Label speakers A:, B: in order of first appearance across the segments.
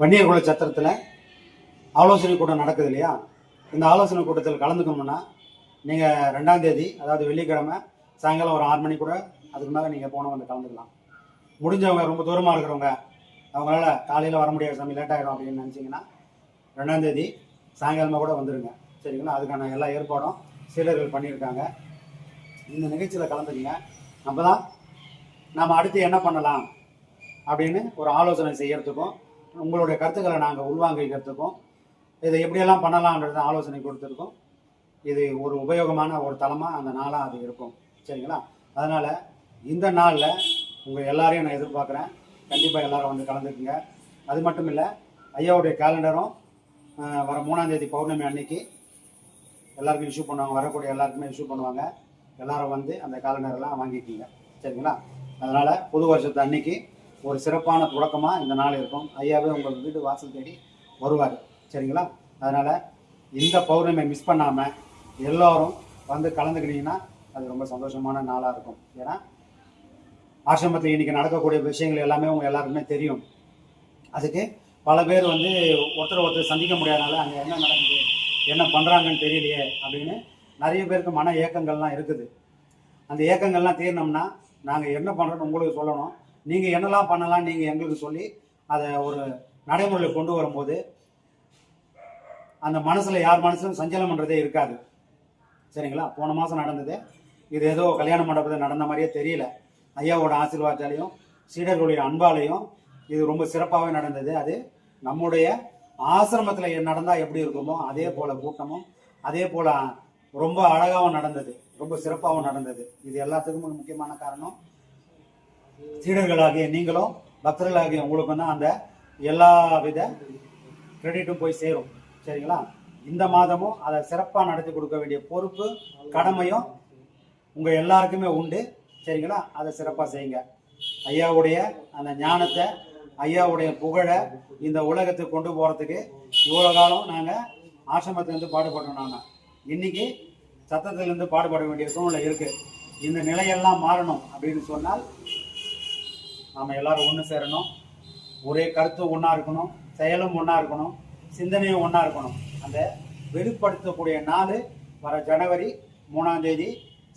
A: வன்னியர்குல சத்திரத்தில் ஆலோசனை கூட்டம் நடக்குது இல்லையா? இந்த ஆலோசனை கூட்டத்தில் கலந்துக்கணும்னா நீங்கள் ரெண்டாம் தேதி அதாவது வெள்ளிக்கிழமை சாயங்காலம் ஒரு ஆறு மணி கூட அதுக்கு மேலே நீங்கள் போன வந்து கலந்துக்கலாம். முடிஞ்சவங்க ரொம்ப தூரமாக இருக்கிறவங்க அவங்களால காலையில் வர முடியாது சாமி லேட் ஆகிடும் அப்படின்னு நினச்சிங்கன்னா ரெண்டாம் தேதி சாயங்காலமாக கூட வந்துடுங்க சரிங்களா? அதுக்கான எல்லா ஏற்பாடும் சீடர்கள் பண்ணியிருக்காங்க. இந்த நிகழ்ச்சியில் கலந்துக்குங்க. நம்ம தான் நாம் அடுத்து என்ன பண்ணலாம் அப்படின்னு ஒரு ஆலோசனை செய்யறதுக்கும் உங்களுடைய கருத்துக்களை நாங்கள் உள்வாங்கிக்கிறதுக்கும் இதை எப்படியெல்லாம் பண்ணலாம்ன்றத ஆலோசனை கொடுத்துருக்கோம். இது ஒரு உபயோகமான ஒரு தளமாக அந்த நாளாக அது இருக்கும். சரிங்களா? அதனால் இந்த நாளில் உங்கள் எல்லாரையும் நான் எதிர்பார்க்குறேன். கண்டிப்பாக எல்லாரும் வந்து கலந்துக்குங்க. அது மட்டும் இல்லை ஐயாவுடைய கேலண்டரும் வர மூணாந்தேதி பௌர்ணமி அன்னைக்கு எல்லாருக்கும் இஷ்யூ பண்ணுவாங்க வரக்கூடிய எல்லாருக்குமே இஷ்யூ பண்ணுவாங்க. எல்லாரும் வந்து அந்த கேலண்டர்லாம் வாங்கிக்கிங்க. சரிங்களா? அதனால் புது வருஷத்து அன்னைக்கு ஒரு சிறப்பான தொடக்கமாக இந்த நாள் இருக்கும். ஐயாவே உங்கள் வீடு வாசல் தேடி வருவார். சரிங்களா? அதனால் இந்த பௌர்ணமியை மிஸ் பண்ணாமல் எல்லோரும் வந்து கலந்துக்கிட்டீங்கன்னா அது ரொம்ப சந்தோஷமான நாளாக இருக்கும். ஏன்னா ஆசிரமத்தில் இன்னைக்கு நடக்கக்கூடிய விஷயங்கள் எல்லாமே உங்கள் எல்லாருக்குமே தெரியும். அதுக்கு பல பேர் வந்து ஒருத்தர் ஒருத்தர் சந்திக்க முடியாதனால அங்கே என்ன நடக்குது என்ன பண்ணுறாங்கன்னு தெரியலையே அப்படின்னு நிறைய பேருக்கு மன ஏக்கங்கள்லாம் இருக்குது. அந்த ஏக்கங்கள்லாம் தீரணும்னா நாங்கள் என்ன பண்ணுறோன்னு உங்களுக்கு சொல்லணும். நீங்கள் என்னெல்லாம் பண்ணலாம் நீங்கள் எங்களுக்கு சொல்லி அதை ஒரு நடைமுறையில் கொண்டு வரும்போது அந்த மனசில் யார் மனசிலும் சஞ்சலம் பண்ணுறதே இருக்காது. சரிங்களா? போன மாதம் நடந்தது. இது ஏதோ கல்யாண மண்டபத்தில் நடந்த மாதிரியே தெரியல. ஐயாவோட ஆசீர்வாதத்தாலையும் சீடர்களுடைய அன்பாலையும் இது ரொம்ப சிறப்பாகவே நடந்தது. அது நம்முடைய ஆசிரமத்தில் நடந்தால் எப்படி இருக்குமோ அதே போல் கூட்டமும் அதே போல் ரொம்ப அழகாகவும் நடந்தது. ரொம்ப சிறப்பாகவும் நடந்தது. இது எல்லாத்துக்கும் முக்கியமான காரணம். சீடர்களாகிய நீங்களும் பக்தர்களாகிய உங்களுக்கும் தான் அந்த எல்லா வித கிரெடிட்டும் போய் சேரும். சரிங்களா? இந்த மாதமும் அதை சிறப்பாக நடத்தி கொடுக்க வேண்டிய பொறுப்பு கடமையும் உங்கள் எல்லாருக்குமே உண்டு. சரிங்களா? அதை சிறப்பாக செய்யுங்க. ஐயாவுடைய அந்த ஞானத்தை ஐயாவுடைய புகழை இந்த உலகத்துக்கு கொண்டு போகிறதுக்கு இவ்வளோ காலம் நாங்கள் ஆசிரமத்திலேருந்து பாடுபட்டோம் நாங்கள் இன்னைக்கு சத்தத்திலேருந்து பாடுபட வேண்டிய சூழ்நிலை இருக்குது இந்த நிலையெல்லாம் மாறணும் அப்படின்னு சொன்னால் நாம் எல்லாரும் ஒன்று சேரணும். ஒரே கருத்து ஒன்றா இருக்கணும் செயலும் ஒன்றா இருக்கணும் சிந்தனையும் ஒன்றா இருக்கணும். அந்த வெளிப்படுத்தக்கூடிய நாள் வர ஜனவரி மூணாம் தேதி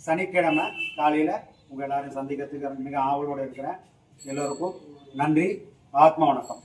A: சனிக்கிழமை காலையில் உங்கள் எல்லாரையும் சந்திக்கிறதுக்கு மிக ஆவலோடு இருக்கிறேன். எல்லோருக்கும் நன்றி ஆத்மா வணக்கம்.